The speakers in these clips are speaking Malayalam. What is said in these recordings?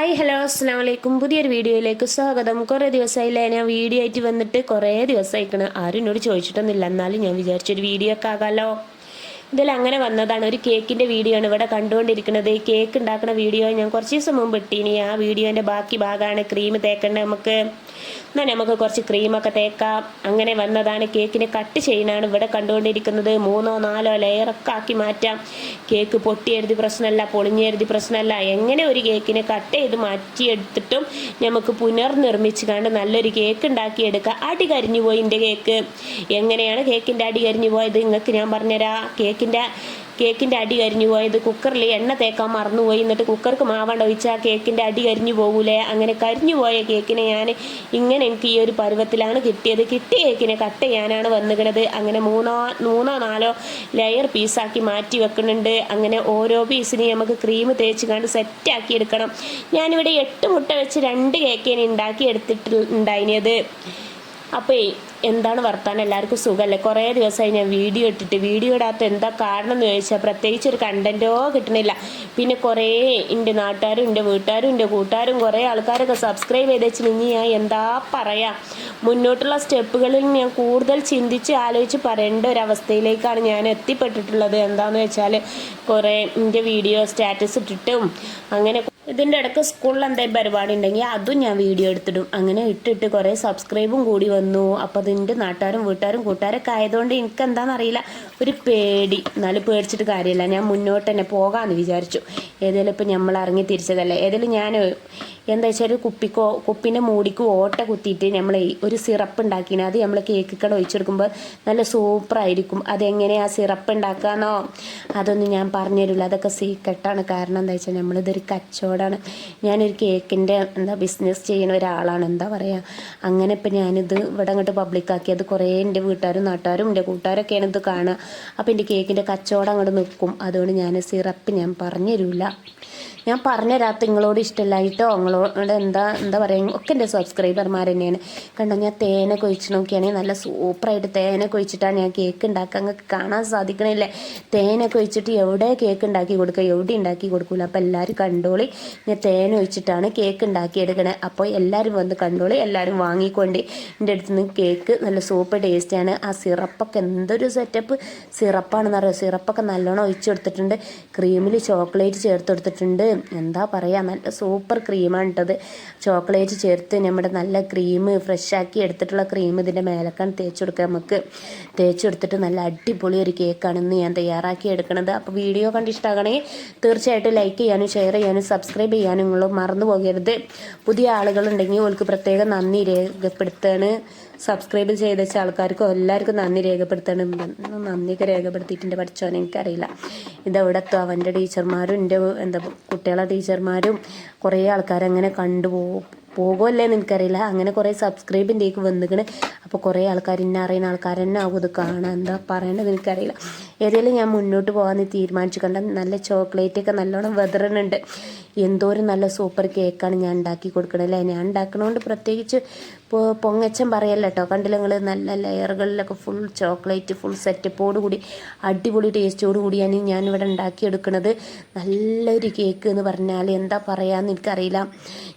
ഹായ് ഹലോ അസ്സാം വലൈക്കും പുതിയൊരു വീഡിയോയിലേക്ക് സ്വാഗതം. കുറേ ദിവസമായില്ലേ ഞാൻ വീഡിയോ ആയിട്ട് വന്നിട്ട് കുറേ ദിവസമായിക്കണ്. ആരും എന്നോട് ചോദിച്ചിട്ടൊന്നുമില്ല. എന്നാലും ഞാൻ വിചാരിച്ചൊരു വീഡിയോ ഒക്കെ ആകാമല്ലോ ഇതിൽ അങ്ങനെ വന്നതാണ്. ഒരു കേക്കിന്റെ വീഡിയോ ആണ് ഇവിടെ കണ്ടുകൊണ്ടിരിക്കുന്നത്. കേക്ക് ഉണ്ടാക്കുന്ന വീഡിയോ ഞാൻ കുറച്ച് ദിവസം മുമ്പ് ഇട്ടിനി. ആ വീഡിയോന്റെ ബാക്കി ഭാഗമാണ് ക്രീം തേക്കേണ്ടത് നമുക്ക്. എന്നാൽ നമുക്ക് കുറച്ച് ക്രീമൊക്കെ തേക്കാം. അങ്ങനെ വന്നതാണ്. കേക്കിനെ കട്ട് ചെയ്യാനാണ് ഇവിടെ കണ്ടുകൊണ്ടിരിക്കുന്നത്. മൂന്നോ നാലോ ലെയറൊക്കെ ആക്കി മാറ്റാം. കേക്ക് പൊട്ടിയെഴുതി പ്രശ്നമല്ല പൊളിഞ്ഞെഴുതി പ്രശ്നമല്ല എങ്ങനെ ഒരു കേക്കിനെ കട്ട് ചെയ്ത് മാറ്റിയെടുത്തിട്ടും നമുക്ക് പുനർനിർമ്മിച്ച് കണ്ട് നല്ലൊരു കേക്ക് ഉണ്ടാക്കിയെടുക്കുക അടി കരിഞ്ഞു പോയി എന്റെ കേക്ക്. എങ്ങനെയാണ് കേക്കിന്റെ അടി കരിഞ്ഞു പോയത് നിങ്ങൾക്ക് ഞാൻ പറഞ്ഞുതരാം. കേക്കിന്റെ കേക്കിന്റെ അടി കരിഞ്ഞു പോയത്. കുക്കറിൽ എണ്ണ തേക്കാൻ മറന്നുപോയി. എന്നിട്ട് കുക്കർക്ക് മാവണ്ട ഒഴിച്ചാൽ കേക്കിന്റെ അടി കരിഞ്ഞു പോകൂലേ? അങ്ങനെ കരിഞ്ഞു പോയ കേക്കിനെ ഞാൻ ഇങ്ങനെ എനിക്ക് ഈ ഒരു പരുവത്തിലാണ് കിട്ടിയത്. കിട്ടിയ കേക്കിനെ കട്ട് ചെയ്യാനാണ് വന്നിക്കണത്. അങ്ങനെ മൂന്നോ മൂന്നോ നാലോ ലെയർ പീസാക്കി മാറ്റി വെക്കുന്നുണ്ട്. അങ്ങനെ ഓരോ പീസിനെയും നമുക്ക് ക്രീം തേച്ച് കണ്ട് സെറ്റാക്കി എടുക്കണം. ഞാനിവിടെ എട്ട് മുട്ട വെച്ച് രണ്ട് കേക്കിനെ ഉണ്ടാക്കി എടുത്തിട്ട് ഉണ്ടായിനത്. അപ്പോൾ എന്താണ് വർത്താനം? എല്ലാവർക്കും സുഖമല്ലേ? കുറേ ദിവസമായി ഞാൻ വീഡിയോ ഇട്ടിട്ട് വീഡിയോ ഇടാത്ത എന്താ കാരണം എന്ന് ചോദിച്ചാൽ പ്രത്യേകിച്ച് ഒരു കണ്ടന്റോ കിട്ടണില്ല. പിന്നെ കുറേ എന്റെ നാട്ടുകാരും എന്റെ വീട്ടുകാരും എന്റെ കൂട്ടുകാരും കുറേ ആൾക്കാരൊക്കെ സബ്സ്ക്രൈബ് ചെയ്ത് വെച്ച് ഇനി ഞാൻ എന്താ പറയാം? മുന്നോട്ടുള്ള സ്റ്റെപ്പുകളിൽ ഞാൻ കൂടുതൽ ചിന്തിച്ച് ആലോചിച്ച് പറയേണ്ട ഒരു അവസ്ഥയിലേക്കാണ് ഞാൻ എത്തിപ്പെട്ടിട്ടുള്ളത്. എന്താണെന്ന് വെച്ചാൽ കുറേ എന്റെ വീഡിയോ സ്റ്റാറ്റസ് ഇട്ടിട്ടും അങ്ങനെ ഇതിന്റെ ഇടയ്ക്ക് സ്കൂളിൽ എന്തെങ്കിലും പരിപാടി ഉണ്ടെങ്കിൽ അതും ഞാൻ വീഡിയോ എടുത്തിടും. അങ്ങനെ ഇട്ടിട്ട് കുറേ സബ്സ്ക്രൈബും കൂടി വന്നു. അപ്പോൾ അതിന്റെ നാട്ടുകാരും വീട്ടുകാരും കൂട്ടുകാരൊക്കെ ആയതുകൊണ്ട് എനിക്ക് എന്താണെന്നറിയില്ല ഒരു പേടി. എന്നാലും പേടിച്ചിട്ട് കാര്യമില്ല. ഞാൻ മുന്നോട്ട് തന്നെ പോകാമെന്ന് വിചാരിച്ചു. ഏതെങ്കിലും ഇപ്പം നമ്മൾ ഇറങ്ങി തിരിച്ചതല്ലേ? ഏതെങ്കിലും ഞാൻ എന്താ വെച്ചാൽ ഒരു കുപ്പിക്കോ കുപ്പിന്റെ മൂടിക്ക് ഓട്ട കുത്തിയിട്ട് നമ്മൾ ഒരു സിറപ്പ് ഉണ്ടാക്കിന് അത് നമ്മൾ കേക്കുകൾ ഒഴിച്ചെടുക്കുമ്പോൾ നല്ല സൂപ്പറായിരിക്കും. അതെങ്ങനെയാ സിറപ്പ് ഉണ്ടാക്കാന്നോ അതൊന്നും ഞാൻ പറഞ്ഞുതരില്ല. അതൊക്കെ സീക്രട്ടാണ്. കാരണം എന്താ വെച്ചാൽ നമ്മളിതൊരു കച്ചവടമാണ് ഞാനൊരു കേക്കിന്റെ എന്താ ബിസിനസ് ചെയ്യുന്ന ഒരാളാണ്. എന്താ പറയുക അങ്ങനെ ഇപ്പം ഞാനിത് ഇവിടെ അങ്ങോട്ട് പബ്ലിക്കാക്കി അത് കുറേ എന്റെ വീട്ടുകാരും നാട്ടുകാരും എന്റെ കൂട്ടുകാരൊക്കെയാണ് ഇത് കാണുക. അപ്പോൾ എന്റെ കേക്കിന്റെ കച്ചവടം അങ്ങോട്ട് നിൽക്കും അതുകൊണ്ട് ഞാൻ സിറപ്പ് ഞാൻ പറഞ്ഞു തരില്ല ഞാൻ പറഞ്ഞുതരാത്ത നിങ്ങളോട് ഇഷ്ടമില്ലായിട്ടോ നിങ്ങളോട് എന്താ എന്താ പറയുക ഒക്കെ എന്റെ സബ്സ്ക്രൈബർമാർ തന്നെയാണ്. കണ്ടോ ഞാൻ തേനൊക്കെ ഒഴിച്ച് നോക്കിയാണെങ്കിൽ നല്ല സൂപ്പറായിട്ട് തേനൊക്കെ ഒഴിച്ചിട്ടാണ് ഞാൻ കേക്ക് നിങ്ങൾക്ക് കാണാൻ സാധിക്കണില്ലേ? തേനൊക്കെ ഒഴിച്ചിട്ട് എവിടെ കേക്ക് ഉണ്ടാക്കി കൊടുക്കുക എവിടെ ഉണ്ടാക്കി കൊടുക്കില്ല അപ്പോൾ എല്ലാവരും കണ്ടോളി. ഞാൻ തേൻ ഒഴിച്ചിട്ടാണ് കേക്ക് ഉണ്ടാക്കിയെടുക്കണേ അപ്പോൾ എല്ലാവരും വന്ന് കണ്ടോളി. എല്ലാവരും വാങ്ങിക്കൊണ്ട്. എന്റെ അടുത്ത് നിന്ന് കേക്ക് നല്ല സൂപ്പർ ടേസ്റ്റാണ് ആ സിറപ്പൊക്കെ എന്തൊരു സെറ്റപ്പ് സിറപ്പാണെന്ന് അറിയാം സിറപ്പൊക്കെ നല്ലോണം ഒഴിച്ചു കൊടുത്തിട്ടുണ്ട് ക്രീമിൽ ചോക്ലേറ്റ് ചേർത്ത് കൊടുത്തിട്ടുണ്ട് എന്താ പറയുക നല്ല സൂപ്പർ ക്രീമാണ് ഇട്ടത് ചോക്ലേറ്റ് ചേർത്ത് നമ്മുടെ നല്ല ക്രീം ഫ്രഷാക്കി എടുത്തിട്ടുള്ള ക്രീം ഇതിന്റെ മേലക്കാണ് തേച്ച് കൊടുക്കുക നമുക്ക്. തേച്ച് കൊടുത്തിട്ട് നല്ല അടിപൊളി ഒരു കേക്കാണ് ഇന്ന് ഞാൻ തയ്യാറാക്കി എടുക്കുന്നത് അപ്പോൾ വീഡിയോ കണ്ട് ഇഷ്ടമാകണമെങ്കിൽ തീർച്ചയായിട്ടും ലൈക്ക് ചെയ്യാനും ഷെയർ ചെയ്യാനും സബ്സ്ക്രൈബ് ചെയ്യാനും നിങ്ങൾ മറന്നു പോകരുത്. പുതിയ ആളുകളുണ്ടെങ്കിൽ ഓൾക്ക് പ്രത്യേകം നന്ദി രേഖപ്പെടുത്താണ്. സബ്സ്ക്രൈബ് ചെയ്ത വെച്ച ആൾക്കാർക്കും എല്ലാവർക്കും നന്ദി രേഖപ്പെടുത്തണം നന്ദിയൊക്കെ രേഖപ്പെടുത്തിയിട്ടുണ്ട് പഠിച്ചോനെ എനിക്കറിയില്ല. ഇതവിടുത്തെ അവന്റെ ടീച്ചർമാരും എന്റെ എന്താ കുട്ടികളെ ടീച്ചർമാരും കുറേ ആൾക്കാരങ്ങനെ കണ്ടുപോകും പോകുമല്ലേന്ന് എനിക്കറിയില്ല. അങ്ങനെ കുറേ സബ്സ്ക്രൈബിന്റെക്ക് വന്നിക്കണ്. അപ്പോൾ കുറേ ആൾക്കാർ എന്നെ അറിയുന്ന ആൾക്കാർ തന്നെ ആകും ഇത് കാണാൻ. എന്താ പറയേണ്ടത് എനിക്കറിയില്ല. ഏതായാലും ഞാൻ മുന്നോട്ട് പോകാമെന്ന് തീരുമാനിച്ചു കണ്ട നല്ല ചോക്ലേറ്റൊക്കെ നല്ലോണം വെതറുന്നുണ്ട്. എന്തോരം നല്ല സൂപ്പർ കേക്കാണ് ഞാൻ ഉണ്ടാക്കി കൊടുക്കണത് അല്ലേ? ഞാൻ ഉണ്ടാക്കണോണ്ട് പ്രത്യേകിച്ച് ഇപ്പോൾ പൊങ്ങച്ചം പറയല്ല കേട്ടോ കണ്ടില്ല നിങ്ങൾ നല്ല ലെയറുകളിലൊക്കെ ഫുൾ ചോക്ലേറ്റ് ഫുൾ സെറ്റപ്പോട് കൂടി അടിപൊളി ടേസ്റ്റോട് കൂടിയാണ് ഞാനിവിടെ ഉണ്ടാക്കിയെടുക്കുന്നത് നല്ലൊരു കേക്ക് എന്ന് പറഞ്ഞാൽ എന്താ പറയാമെന്ന് എനിക്കറിയില്ല.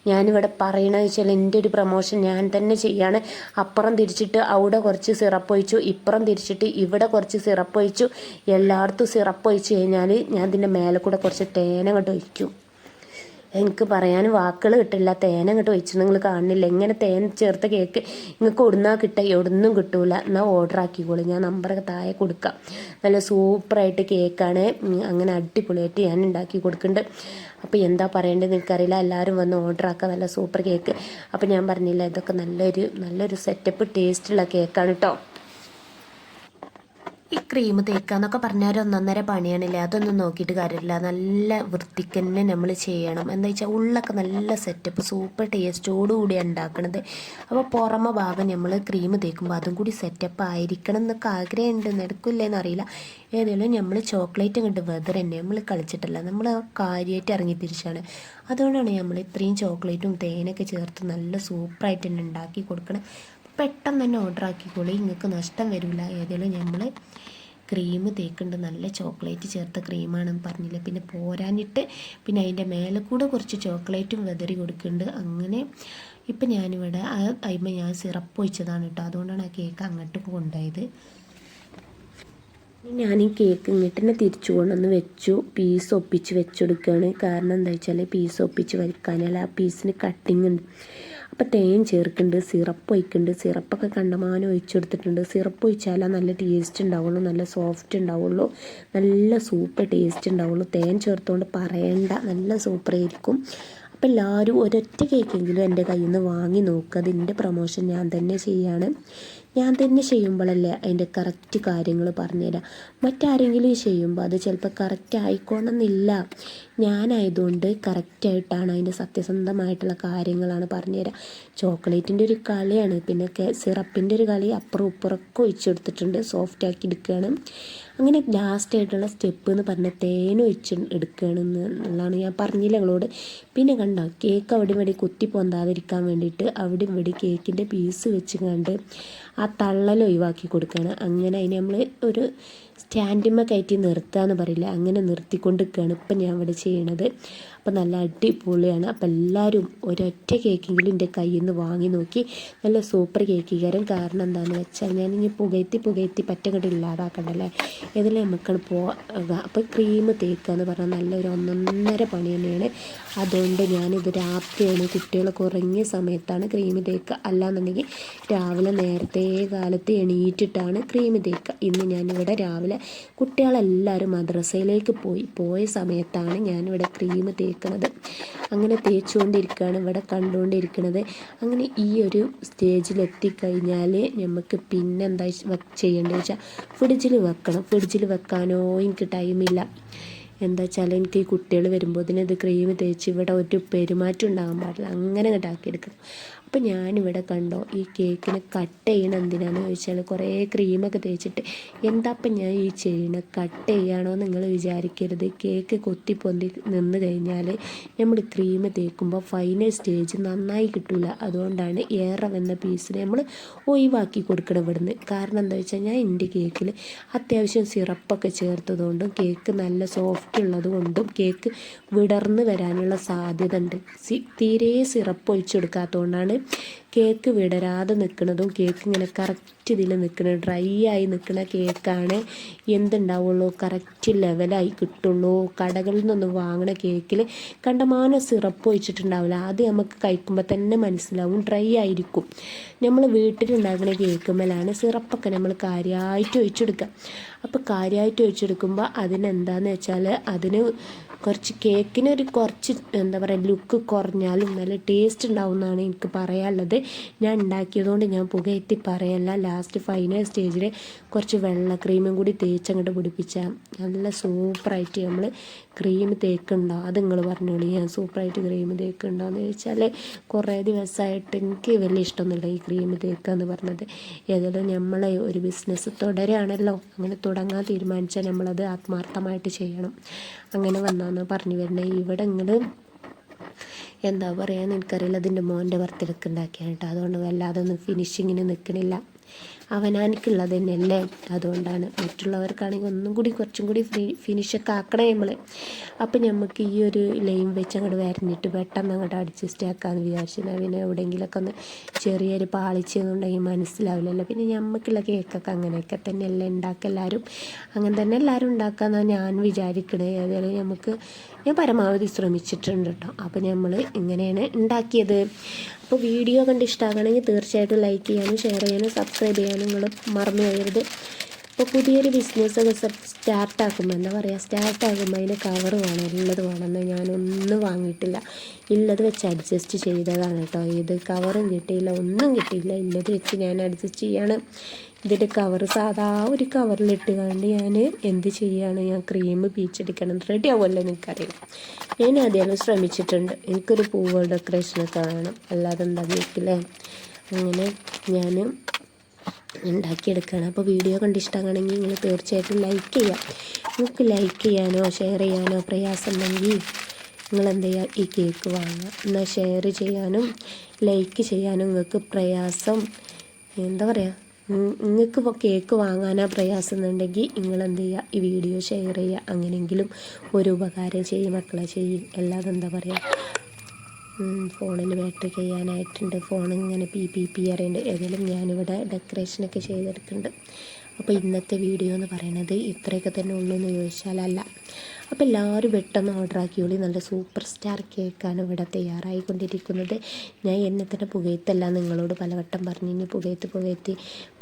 ഞാനിവിടെ പറയണമെന്ന് വെച്ചാൽ എന്റെ ഒരു പ്രൊമോഷൻ ഞാൻ തന്നെ ചെയ്യാണ്. അപ്പുറം തിരിച്ചിട്ട് അവിടെ കുറച്ച് സിറപ്പ് ഒഴിച്ചു ഇപ്പുറം തിരിച്ചിട്ട് ഇവിടെ കുറച്ച് സിറപ്പ് ഒഴിച്ചു എല്ലായിടത്തും സിറപ്പ് ഒഴിച്ച് കഴിഞ്ഞാൽ ഞാൻ ഇതിന്റെ മേലെ കൂടെ കുറച്ച് തേന അങ്ങോട്ട് ഒഴിക്കും. എനിക്ക് പറയാൻ വാക്കുകൾ കിട്ടില്ല. തേൻ അങ്ങോട്ട് ഒഴിച്ച് നിങ്ങൾ കാണുന്നില്ല. എങ്ങനെ തേൻ ചേർത്ത കേക്ക് നിങ്ങൾക്ക് ഒടുന്നാൽ കിട്ടുക എവിടുന്നും കിട്ടൂല. എന്നാൽ ഓർഡർ ആക്കിക്കോളൂ. ഞാൻ നമ്പറൊക്കെ താഴെ കൊടുക്കാം. നല്ല സൂപ്പറായിട്ട് കേക്കാണ് അങ്ങനെ അടിപൊളിയായിട്ട് ഞാൻ ഉണ്ടാക്കി കൊടുക്കുന്നുണ്ട് അപ്പോൾ എന്താ പറയേണ്ടത് നിനക്കറിയില്ല. എല്ലാവരും വന്ന് ഓർഡർ ആക്കുക നല്ല സൂപ്പർ കേക്ക് അപ്പോൾ ഞാൻ പറഞ്ഞില്ല ഇതൊക്കെ നല്ലൊരു നല്ലൊരു സെറ്റപ്പ് ടേസ്റ്റുള്ള കേക്കാണ് കേട്ടോ ഈ ക്രീം തേക്കുക എന്നൊക്കെ പറഞ്ഞാൽ ഒന്നൊന്നര പണിയാണില്ലേ? അതൊന്നും നോക്കിയിട്ട് കാര്യമില്ല. നല്ല വൃത്തിക്ക് തന്നെ നമ്മൾ ചെയ്യണം. എന്താ വെച്ചാൽ ഉള്ളൊക്കെ നല്ല സെറ്റപ്പ് സൂപ്പർ ടേസ്റ്റോടു കൂടി ഉണ്ടാക്കണത് അപ്പോൾ പുറമെ ഭാഗം നമ്മൾ ക്രീം തേക്കുമ്പോൾ അതും കൂടി സെറ്റപ്പ് ആയിരിക്കണം എന്നൊക്കെ ആഗ്രഹമുണ്ട്. നടക്കില്ലേന്ന് അറിയില്ല. ഏതായാലും നമ്മൾ ചോക്ലേറ്റ് കണ്ട് വെതർ തന്നെ നമ്മൾ കളിച്ചിട്ടല്ല. നമ്മൾ കാര്യമായിട്ട് ഇറങ്ങി തിരിച്ചാണ്. അതുകൊണ്ടാണ് നമ്മൾ ഇത്രയും ചോക്ലേറ്റും തേനൊക്കെ ചേർത്ത് നല്ല സൂപ്പറായിട്ട് തന്നെ ഉണ്ടാക്കി കൊടുക്കണം. പെട്ടെന്ന് തന്നെ ഓർഡർ ആക്കിക്കോളി. നിങ്ങൾക്ക് നഷ്ടം വരില്ല ഏതായാലും നമ്മൾ ക്രീം തേക്കുന്നുണ്ട് നല്ല ചോക്ലേറ്റ് ചേർത്ത ക്രീമാണെന്ന് പറഞ്ഞില്ല. പിന്നെ പോരാഞ്ഞിട്ട് പിന്നെ അതിന്റെ മേലെ കൂടെ കുറച്ച് ചോക്ലേറ്റും വെതറി കൊടുക്കുന്നുണ്ട് അങ്ങനെ ഇപ്പം ഞാനിവിടെ ആ അതിമ ഞാൻ സിറപ്പ് ഒഴിച്ചതാണ് കേട്ടോ അതുകൊണ്ടാണ് ആ കേക്ക് അങ്ങോട്ട് കൊണ്ടുപോയത്. ഞാൻ ഈ കേക്ക് ഇങ്ങോട്ട് തന്നെ തിരിച്ചു കൊണ്ടുവന്ന് വെച്ചു. പീസ് ഒപ്പിച്ച് വെച്ചെടുക്കുകയാണ് കാരണം എന്താ വെച്ചാൽ പീസ് ഒപ്പിച്ച് വരയ്ക്കാനല്ല ആ പീസിന് കട്ടിങ് ഉണ്ട്. അപ്പോൾ തേൻ ചേർക്കുന്നുണ്ട് സിറപ്പ് ഒഴിക്കുന്നുണ്ട് സിറപ്പൊക്കെ കണ്ടമാനം ഒഴിച്ചു കൊടുത്തിട്ടുണ്ട് സിറപ്പ് ഒഴിച്ചാലേ നല്ല ടേസ്റ്റ് ഉണ്ടാവുള്ളൂ നല്ല സോഫ്റ്റ് ഉണ്ടാവുള്ളൂ നല്ല സൂപ്പർ ടേസ്റ്റ് ഉണ്ടാവുള്ളൂ. തേൻ ചേർത്തുകൊണ്ട് പറയണ്ട നല്ല സൂപ്പറായിരിക്കും അപ്പോൾ എല്ലാവരും ഒരൊറ്റ കേക്കെങ്കിലും എന്റെ കയ്യിൽ നിന്ന് വാങ്ങി നോക്കുക അതിന്റെ പ്രൊമോഷൻ ഞാൻ തന്നെ ചെയ്യാണ്. ഞാൻ തന്നെ ചെയ്യുമ്പോഴല്ലേ അതിന്റെ കറക്റ്റ് കാര്യങ്ങൾ പറഞ്ഞുതരാം. മറ്റാരെങ്കിലും ചെയ്യുമ്പോൾ അത് ചിലപ്പോൾ കറക്റ്റ് ആയിക്കോണമെന്നില്ല ഞാനായതുകൊണ്ട് കറക്റ്റായിട്ടാണ് അതിന്റെ സത്യസന്ധമായിട്ടുള്ള കാര്യങ്ങളാണ് പറഞ്ഞു പറഞ്ഞുതരാം. ചോക്ലേറ്റിന്റെ ഒരു കളിയാണ്. പിന്നെ സിറപ്പിന്റെ ഒരു കളി അപ്പുറം ഇപ്പുറമൊക്കെ ഒഴിച്ചു കൊടുത്തിട്ടുണ്ട്. സോഫ്റ്റ് ആക്കി എടുക്കുകയാണ്. അങ്ങനെ ലാസ്റ്റ് ആയിട്ടുള്ള സ്റ്റെപ്പ് എന്ന് പറഞ്ഞാൽ തേൻ ഒഴിച്ച് എടുക്കുകയാണ് എന്നുള്ളതാണ് ഞാൻ പറഞ്ഞില്ല നിങ്ങളോട്. പിന്നെ കണ്ടോ കേക്ക് അവിടെ ഇവിടെ കുത്തി പൊന്താതിരിക്കാൻ വേണ്ടിയിട്ട് അവിടെ ഇവിടെ കേക്കിന്റെ പീസ് വെച്ച് കണ്ട് ആ തള്ളൽ ഒഴിവാക്കി കൊടുക്കുകയാണ്. അങ്ങനെ അതിനെ നമ്മൾ ഒരു സ്റ്റാൻഡിമ്മ കയറ്റി നിർത്തുക എന്ന് പറയില്ല? അങ്ങനെ നിർത്തിക്കൊണ്ടിരിക്കുകയാണ് ഇപ്പം ഞാൻ ഇവിടെ ചെയ്യണത്. അപ്പം നല്ല അടിപൊളിയാണ്. അപ്പം എല്ലാവരും ഒരൊറ്റ കേക്കെങ്കിലും എന്റെ കയ്യിൽ നിന്ന് വാങ്ങി നോക്കി. നല്ല സൂപ്പർ കേക്കുകാരൻ. കാരണം എന്താണെന്ന് വെച്ചാൽ ഇനി പുകയത്തി പുകയത്തി പറ്റങ്ങോട്ട് ഇല്ലാതാക്കണ്ടല്ലേ? ഇതിൽ നമുക്ക് പോവുക അപ്പോൾ ക്രീം തേക്കുക എന്ന് പറഞ്ഞാൽ നല്ലൊരു ഒന്നൊന്നര പണി തന്നെയാണ്. അതുകൊണ്ട് ഞാനിത് രാത്രിയാണ് കുട്ടികളൊക്കെ ഉറങ്ങിയ സമയത്താണ് ക്രീം തേക്കുക അല്ലാന്നുണ്ടെങ്കിൽ രാവിലെ നേരത്തെ കാലത്ത് എണീറ്റിട്ടാണ് ക്രീം തേക്കുക ഇന്ന് ഞാനിവിടെ രാവിലെ കുട്ടികളെല്ലാവരും മദ്രസയിലേക്ക് പോയി. പോയ സമയത്താണ് ഞാനിവിടെ ക്രീം തേക്കുന്നത് അങ്ങനെ തേച്ചുകൊണ്ടിരിക്കുകയാണ് ഇവിടെ കണ്ടുകൊണ്ടിരിക്കുന്നത്. അങ്ങനെ ഈ ഒരു സ്റ്റേജിലെത്തിക്കഴിഞ്ഞാൽ നമുക്ക് പിന്നെ എന്താ ചെയ്യേണ്ടത് വെച്ചാൽ ഫ്രിഡ്ജിൽ വെക്കണം. ഫ്രിഡ്ജിൽ വെക്കാനോ എനിക്ക് ടൈമില്ല. എന്താ വെച്ചാൽ എനിക്ക് ഈ കുട്ടികൾ വരുമ്പോൾ ഇത് ക്രീം തേച്ച് ഇവിടെ ഒരു പെരുമാറ്റം ഉണ്ടാകാൻ പാടില്ല. അങ്ങനെ അങ്ങോട്ട് അപ്പം ഞാനിവിടെ കണ്ടോ ഈ കേക്കിന് കട്ട് ചെയ്യണം എന്തിനാന്ന് ചോദിച്ചാൽ കുറേ ക്രീമൊക്കെ തേച്ചിട്ട്. എന്താപ്പം ഞാൻ ഈ ചെയ്യണ കട്ട് ചെയ്യാണോ നിങ്ങൾ വിചാരിക്കരുത്. കേക്ക് കൊത്തി പൊന്തി നിന്ന് കഴിഞ്ഞാൽ നമ്മൾ ക്രീം തേക്കുമ്പോൾ ഫൈനൽ സ്റ്റേജ് നന്നായി കിട്ടില്ല അതുകൊണ്ടാണ് ഏറെ വന്ന പീസിനെ നമ്മൾ ഒഴിവാക്കി കൊടുക്കണം ഇവിടുന്ന്. കാരണം എന്താ വെച്ചാൽ ഞാൻ എന്റെ കേക്കിൽ അത്യാവശ്യം സിറപ്പൊക്കെ ചേർത്തതുകൊണ്ടും കേക്ക് നല്ല സോഫ്റ്റ് ഉള്ളത് കൊണ്ടും കേക്ക് വിടർന്ന് വരാനുള്ള സാധ്യത ഉണ്ട് തീരെ സിറപ്പ് ഒഴിച്ചെടുക്കാത്തതുകൊണ്ടാണ് കേക്ക് വിടരാതെ നിൽക്കുന്നതും കേക്ക് ഇങ്ങനെ കറക്റ്റ് ഇതിൽ നിൽക്കുന്നത് ഡ്രൈ ആയി നിൽക്കുന്ന കേക്കാണ് എന്തുണ്ടാവുള്ളൂ? കറക്റ്റ് ലെവലായി കിട്ടുള്ളൂ. കടകളിൽ നിന്ന് വാങ്ങണ കേക്കിൽ കണ്ടമാനം സിറപ്പ് ഒഴിച്ചിട്ടുണ്ടാവില്ല. അത് നമുക്ക് കഴിക്കുമ്പോൾ തന്നെ മനസ്സിലാവും ഡ്രൈ ആയിരിക്കും. നമ്മൾ വീട്ടിലുണ്ടാക്കുന്ന കേക്കുമ്മലാണ് സിറപ്പൊക്കെ നമ്മൾ കാര്യമായിട്ട് ഒഴിച്ചെടുക്കുക. അപ്പോൾ കാര്യമായിട്ട് ഒഴിച്ചെടുക്കുമ്പോൾ അതിനെന്താണെന്ന് വെച്ചാൽ അതിന് കുറച്ച് കേക്കിനൊരു കുറച്ച് എന്താ പറയുക ലുക്ക് കുറഞ്ഞാലും നല്ല ടേസ്റ്റ് ഉണ്ടാവുമെന്നാണ് എനിക്ക് പറയാനുള്ളത്. ഞാൻ ഉണ്ടാക്കിയതുകൊണ്ട് ഞാൻ പുകയെത്തി പറയല്ല. ലാസ്റ്റ് ഫൈനൽ സ്റ്റേജിൽ കുറച്ച് വെള്ള ക്രീമും കൂടി തേച്ചങ്ങോട്ട് പിടിപ്പിച്ചാൽ നല്ല സൂപ്പറായിട്ട് നമ്മൾ ക്രീം തേക്കുണ്ടോ. അത് നിങ്ങൾ പറഞ്ഞോളി. ഞാൻ സൂപ്പറായിട്ട് ക്രീം തേക്കുണ്ടോ എന്ന് ചോദിച്ചാൽ കുറേ ദിവസമായിട്ട് എനിക്ക് വലിയ ഇഷ്ടമൊന്നുമില്ല ഈ ക്രീം തേക്കുക എന്ന് പറഞ്ഞത്. ഏതായാലും നമ്മളെ ഒരു ബിസിനസ് തുടരുകയാണല്ലോ അങ്ങനെ തുടങ്ങാൻ തീരുമാനിച്ചാൽ നമ്മളത് ആത്മാർത്ഥമായിട്ട് ചെയ്യണം. അങ്ങനെ വന്നാന്ന് പറഞ്ഞു വരുന്നത് ഇവിടെ നിങ്ങൾ എന്താ പറയുക എനിക്കറിയില്ല. അതിന്റെ മോന്റെ വർത്തിലൊക്കെ ഉണ്ടാക്കിയാണ് കേട്ടോ. അതുകൊണ്ട് വല്ലാതെ ഒന്നും ഫിനിഷിങ്ങിന് നിൽക്കണില്ല അവനാനിക്കുള്ളത് തന്നെയല്ലേ അതുകൊണ്ടാണ്. മറ്റുള്ളവർക്കാണെങ്കിൽ ഒന്നും കൂടി കുറച്ചും കൂടി ഫ്രീ ഫിനിഷൊക്കെ ആക്കണേ നമ്മൾ അപ്പം നമുക്ക് ഈ ഒരു ലൈൻ വെച്ച് അങ്ങോട്ട് വരഞ്ഞിട്ട് പെട്ടെന്ന് അങ്ങോട്ട് അഡ്ജസ്റ്റ് ആക്കാമെന്ന് വിചാരിച്ചു പിന്നെ എവിടെയെങ്കിലുമൊക്കെ ഒന്ന് ചെറിയൊരു പാളിച്ചെന്നുണ്ടെങ്കിൽ മനസ്സിലാവില്ലല്ലോ. പിന്നെ നമുക്കുള്ള കേക്കൊക്കെ അങ്ങനെയൊക്കെ തന്നെയല്ലേ ഉണ്ടാക്കുക എല്ലാവരും അങ്ങനെ തന്നെ എല്ലാവരും ഉണ്ടാക്കാമെന്നാണ് ഞാൻ വിചാരിക്കണേ. ഏതായാലും നമുക്ക് ഞാൻ പരമാവധി ശ്രമിച്ചിട്ടുണ്ട് കേട്ടോ അപ്പോൾ നമ്മൾ ഇങ്ങനെയാണ് ഉണ്ടാക്കിയത്. അപ്പോൾ വീഡിയോ കണ്ട് ഇഷ്ടമാകണമെങ്കിൽ തീർച്ചയായിട്ടും ലൈക്ക് ചെയ്യാനും ഷെയർ ചെയ്യാനും സബ്സ്ക്രൈബ് ചെയ്യാനും നിങ്ങൾ മറന്നു പോകരുത്. അപ്പോൾ പുതിയൊരു ബിസിനസ്സൊക്കെ സ്റ്റാർട്ടാക്കുമ്പോൾ എന്താ പറയുക സ്റ്റാർട്ടാക്കുമ്പോൾ അതിന് കവർ വേണം ഉള്ളത് വേണമെന്ന് ഞാനൊന്നും വാങ്ങിയിട്ടില്ല. ഉള്ളത് വെച്ച് അഡ്ജസ്റ്റ് ചെയ്തതാണ് കേട്ടോ ഇത് കവറും കിട്ടിയില്ല ഒന്നും കിട്ടിയില്ല. ഉള്ളത് വെച്ച് ഞാൻ അഡ്ജസ്റ്റ് ചെയ്യാണ്. ഇതിന്റെ കവർ സാധാ ഒരു കവറിലിട്ട് കണ്ട് ഞാൻ എന്ത് ചെയ്യാണ് ഞാൻ ക്രീം പീച്ചെടുക്കണം. റെഡി ആവുമല്ലോ എനിക്കറിയാം ഞാൻ ആദ്യം ശ്രമിച്ചിട്ടുണ്ട്. എനിക്കൊരു പൂവ് ഡെക്കറേഷനൊക്കെ വേണം. അല്ലാതെ ഉണ്ടാക്കിയിട്ടില്ലേ അങ്ങനെ ഞാൻ ഉണ്ടാക്കിയെടുക്കുകയാണ്. അപ്പോൾ വീഡിയോ കണ്ട് ഇഷ്ടമാണെങ്കിൽ നിങ്ങൾ തീർച്ചയായിട്ടും ലൈക്ക് ചെയ്യാം. നിങ്ങൾക്ക് ലൈക്ക് ചെയ്യാനോ ഷെയർ ചെയ്യാനോ പ്രയാസം ഉണ്ടെങ്കിൽ നിങ്ങൾ എന്ത് ചെയ്യുക? ഈ കേക്ക് വാങ്ങുക. എന്നാൽ ഷെയർ ചെയ്യാനും ലൈക്ക് ചെയ്യാനും നിങ്ങൾക്ക് പ്രയാസം എന്താ പറയുക? നിങ്ങൾക്ക് ഇപ്പോൾ കേക്ക് വാങ്ങാനാ പ്രയാസം എന്നുണ്ടെങ്കിൽ നിങ്ങൾ എന്ത് ചെയ്യുക ഈ വീഡിയോ ഷെയർ ചെയ്യുക. അങ്ങനെയെങ്കിലും ഒരു ഉപകാരം ചെയ്യും മക്കളെ ചെയ്യും. അല്ലാതെ എന്താ പറയുക ഫോണിൽ ബാറ്ററി ചെയ്യാനായിട്ടുണ്ട്. ഫോൺ ഇങ്ങനെ പി പി പി അറിയുന്നുണ്ട് ഏതായാലും ഞാനിവിടെ ഡെക്കറേഷനൊക്കെ ചെയ്തെടുക്കുന്നുണ്ട്. അപ്പോൾ ഇന്നത്തെ വീഡിയോ എന്ന് പറയുന്നത് ഇത്രയൊക്കെ തന്നെ ഉള്ളൂ എന്ന് ചോദിച്ചാലല്ല. അപ്പോൾ എല്ലാവരും പെട്ടെന്ന് ഓർഡർ ആക്കിയോളി. നല്ല സൂപ്പർ സ്റ്റാർ കേക്കാണ് ഇവിടെ തയ്യാറായിക്കൊണ്ടിരിക്കുന്നത്. ഞാൻ എന്നെ തന്നെ പുകയത്തല്ല നിങ്ങളോട് പലവട്ടം പറഞ്ഞു. ഇനി പുകയത്ത് പുകയത്തി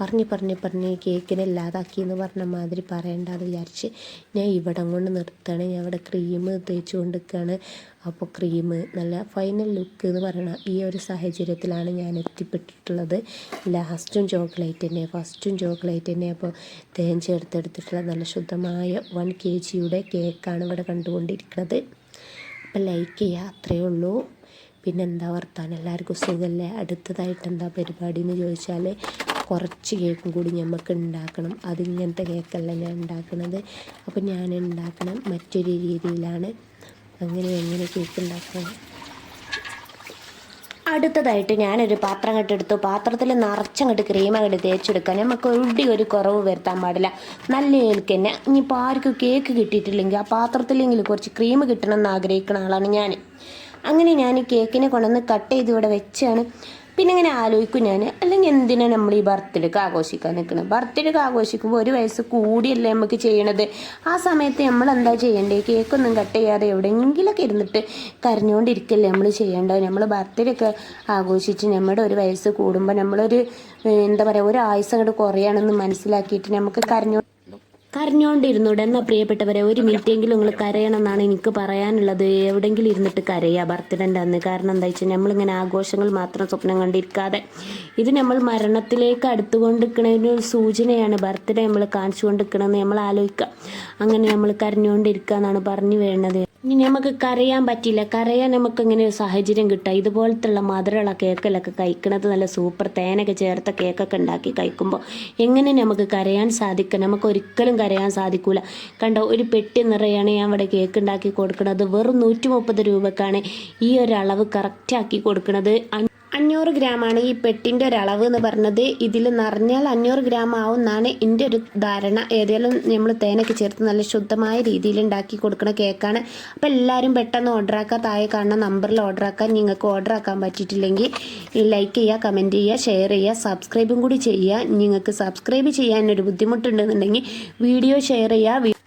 പറഞ്ഞ് പറഞ്ഞ് പറഞ്ഞ് കേക്കിനെ ഇല്ലാതാക്കി എന്ന് പറഞ്ഞ മാതിരി പറയണ്ടെന്ന് വിചാരിച്ച് ഞാൻ ഇവിടം കൊണ്ട് നിർത്തുകയാണ്. ഞാൻ ഇവിടെ ക്രീം തേച്ച് കൊണ്ടിരിക്കുകയാണ് അപ്പോൾ ക്രീം നല്ല ഫൈനൽ ലുക്ക് എന്ന് പറയണ ഈ ഒരു സാഹചര്യത്തിലാണ് ഞാൻ എത്തിപ്പെട്ടിട്ടുള്ളത്. ലാസ്റ്റും ചോക്ലേറ്റ് തന്നെ ഫസ്റ്റും ചോക്ലേറ്റ് തന്നെ അപ്പോൾ തേൻ ചേർത്തെടുത്തിട്ടുള്ള നല്ല ശുദ്ധമായ വൺ കെ ജിയുടെ കേക്കാണ് ഇവിടെ കണ്ടുകൊണ്ടിരിക്കുന്നത്. അപ്പോൾ ലൈക്ക് ചെയ്യുക അത്രയേ ഉള്ളൂ. പിന്നെ എന്താ വർത്താനം? എല്ലാവർക്കും സുഖമല്ലേ അടുത്തതായിട്ട് എന്താ പരിപാടി എന്ന് ചോദിച്ചാൽ കുറച്ച് കേക്കും കൂടി നമുക്ക് ഉണ്ടാക്കണം അതിങ്ങനത്തെ കേക്കല്ല ഞാൻ ഉണ്ടാക്കുന്നത് അപ്പോൾ ഞാൻ ഉണ്ടാക്കണം മറ്റൊരു രീതിയിലാണ് അങ്ങനെ എങ്ങനെ കേക്ക് ഉണ്ടാക്കണം അടുത്തതായിട്ട് ഞാനൊരു പാത്രം കെട്ടെടുത്തു. പാത്രത്തിൽ നിറച്ചങ്ങോട്ട് ക്രീം അങ്ങോട്ട് തേച്ചെടുക്കാൻ നമുക്ക് ഒടി ഒരു കുറവ് വരുത്താൻ പാടില്ല. നല്ല ഏൽക്ക് തന്നെ ഇനിയിപ്പോൾ ആർക്കും കേക്ക് കിട്ടിയിട്ടില്ലെങ്കിൽ ആ പാത്രത്തിലെങ്കിലും കുറച്ച് ക്രീം കിട്ടണം എന്ന് ആഗ്രഹിക്കുന്ന ആളാണ് ഞാൻ അങ്ങനെ ഞാൻ കേക്കിനെ കൊണ്ടുവന്ന് കട്ട് ചെയ്ത് ഇവിടെ വെച്ചാണ്. പിന്നെ ഇങ്ങനെ ആലോചിക്കും ഞാൻ അല്ലെങ്കിൽ എന്തിനാണ് നമ്മൾ ഈ ബർത്ത്ഡേക്ക് ആഘോഷിക്കാൻ നിൽക്കുന്നത്? ബർത്ത്ഡേക്ക് ആഘോഷിക്കുമ്പോൾ ഒരു വയസ്സ് കൂടിയല്ലേ നമുക്ക് ചെയ്യണത്? ആ സമയത്ത് നമ്മൾ എന്താ ചെയ്യേണ്ടേ? കേക്കൊന്നും കട്ട് ചെയ്യാതെ എവിടെയെങ്കിലൊക്കെ ഇരുന്നിട്ട് കരഞ്ഞുകൊണ്ടിരിക്കല്ലേ നമ്മൾ ചെയ്യേണ്ടത്? നമ്മൾ ബർത്ത്ഡേ ഒക്കെ ആഘോഷിച്ച് നമ്മുടെ ഒരു വയസ്സ് കൂടുമ്പോൾ നമ്മളൊരു എന്താ പറയുക ഒരു ആയുസ് അങ്ങോട്ട് കുറയാണെന്ന് മനസ്സിലാക്കിയിട്ട് നമുക്ക് കരഞ്ഞു കരഞ്ഞോണ്ടിരുന്നൂടെ എന്നാ പ്രിയപ്പെട്ടവരെ ഒരു മിനിറ്റ് എങ്കിലും നിങ്ങൾ കരയണം എന്നാണ് എനിക്ക് പറയാനുള്ളത്. എവിടെങ്കിലും ഇരുന്നിട്ട് കരയുക ബർത്ത്ഡേന്റെ അന്ന്. കാരണം എന്താ വെച്ചാൽ നമ്മളിങ്ങനെ ആഘോഷങ്ങൾ മാത്രം സ്വപ്നം കണ്ടിരിക്കാതെ ഇത് നമ്മൾ മരണത്തിലേക്ക് അടുത്തുകൊണ്ടിരിക്കണതിന് ഒരു സൂചനയാണ് ബർത്ത്ഡേ നമ്മൾ കാണിച്ചു കൊണ്ടിരിക്കണമെന്ന് നമ്മൾ ആലോചിക്കുക. അങ്ങനെ നമ്മൾ കരഞ്ഞുകൊണ്ടിരിക്കുക എന്നാണ് പറഞ്ഞു വേണ്ടത് ഇനി നമുക്ക് കരയാൻ പറ്റില്ല കരയാൻ നമുക്ക് ഇങ്ങനെ ഒരു സാഹചര്യം കിട്ടുക. ഇതുപോലത്തുള്ള മധുരമുള്ള കേക്കിലൊക്കെ കഴിക്കണത് നല്ല സൂപ്പർ തേനൊക്കെ ചേർത്ത കേക്കൊക്കെ ഉണ്ടാക്കി കഴിക്കുമ്പോൾ എങ്ങനെ നമുക്ക് കരയാൻ സാധിക്കും? നമുക്ക് ഒരിക്കലും കരയാൻ സാധിക്കൂല. കണ്ടോ ഒരു പെട്ടി നിറയാണ് ഞാൻ ഇവിടെ കേക്ക് ഉണ്ടാക്കി കൊടുക്കുന്നത് വെറും നൂറ്റി മുപ്പത് രൂപക്കാണ് ഈ ഒരു അളവ് കറക്റ്റ് ആക്കി കൊടുക്കുന്നത് അഞ്ഞൂറ് ഗ്രാമാണ് ഈ പെട്ടിന്റെ ഒരു അളവ് എന്ന് പറഞ്ഞത്. ഇതിൽ നിറഞ്ഞാൽ അഞ്ഞൂറ് ഗ്രാം ആവും എന്നാണ് എന്റെ ഒരു ധാരണ. ഏതായാലും നമ്മൾ തേനൊക്കെ ചേർത്ത് നല്ല ശുദ്ധമായ രീതിയിൽ ഉണ്ടാക്കി കൊടുക്കുന്ന കേക്കാണ്. അപ്പോൾ എല്ലാവരും പെട്ടെന്ന് ഓർഡർ ആക്കാൻ താഴെ കാണുന്ന നമ്പറിൽ ഓർഡർ ആക്കാൻ നിങ്ങൾക്ക് ഓർഡർ ആക്കാൻ പറ്റിയിട്ടില്ലെങ്കിൽ ലൈക്ക് ചെയ്യുക കമന്റ് ചെയ്യുക ഷെയർ ചെയ്യുക സബ്സ്ക്രൈബും കൂടി ചെയ്യുക. നിങ്ങൾക്ക് സബ്സ്ക്രൈബ് ചെയ്യാൻ ഒരു ബുദ്ധിമുട്ടുണ്ടെന്നുണ്ടെങ്കിൽ വീഡിയോ ഷെയർ ചെയ്യുക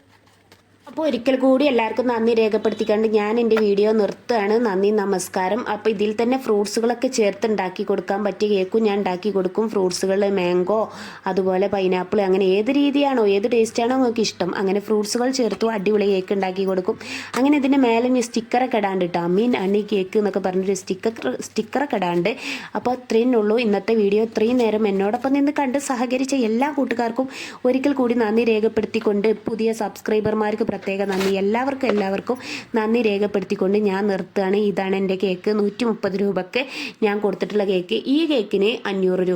അപ്പോൾ ഒരിക്കൽ കൂടി എല്ലാവർക്കും നന്ദി രേഖപ്പെടുത്തിക്കൊണ്ട് ഞാൻ എന്റെ വീഡിയോ നിർത്തുകയാണ്. നന്ദി നമസ്കാരം. അപ്പോൾ ഇതിൽ തന്നെ ഫ്രൂട്ട്സുകളൊക്കെ ചേർത്ത് ഉണ്ടാക്കി കൊടുക്കാൻ പറ്റിയ കേക്കും ഞാൻ ഉണ്ടാക്കി കൊടുക്കും. ഫ്രൂട്ട്സുകൾ മാംഗോ അതുപോലെ പൈനാപ്പിൾ അങ്ങനെ ഏത് രീതിയാണോ ഏത് ടേസ്റ്റാണോ നിങ്ങൾക്ക് ഇഷ്ടം അങ്ങനെ ഫ്രൂട്ട്സുകൾ ചേർത്തു അടിപൊളി കേക്ക് ഉണ്ടാക്കി കൊടുക്കും. അങ്ങനെ ഇതിന്റെ മേലെ ഞാൻ സ്റ്റിക്കറൊക്കെ ഇടാണ്ട് കേട്ടോ അമ്മീൻ അണി കേക്ക് എന്നൊക്കെ പറഞ്ഞൊരു സ്റ്റിക്കർ സ്റ്റിക്കറൊക്കെ ഇടാണ്ട്. അപ്പോൾ അത്രയും ഉള്ളൂ. ഇന്നത്തെ വീഡിയോ ഇത്രയും നേരം എന്നോടൊപ്പം നിന്ന് കണ്ട് സഹകരിച്ച എല്ലാ കൂട്ടുകാർക്കും ഒരിക്കൽ കൂടി നന്ദി രേഖപ്പെടുത്തിക്കൊണ്ട് പുതിയ സബ്സ്ക്രൈബർമാർക്ക് പ്രത്യേക നന്ദി. എല്ലാവർക്കും എല്ലാവർക്കും നന്ദി രേഖപ്പെടുത്തിക്കൊണ്ട് ഞാൻ നിർത്തുകയാണ്. ഇതാണ് എന്റെ കേക്ക്. നൂറ്റി മുപ്പത് രൂപക്ക് ഞാൻ കൊടുത്തിട്ടുള്ള കേക്ക്. ഈ കേക്കിന് അഞ്ഞൂറ് രൂപ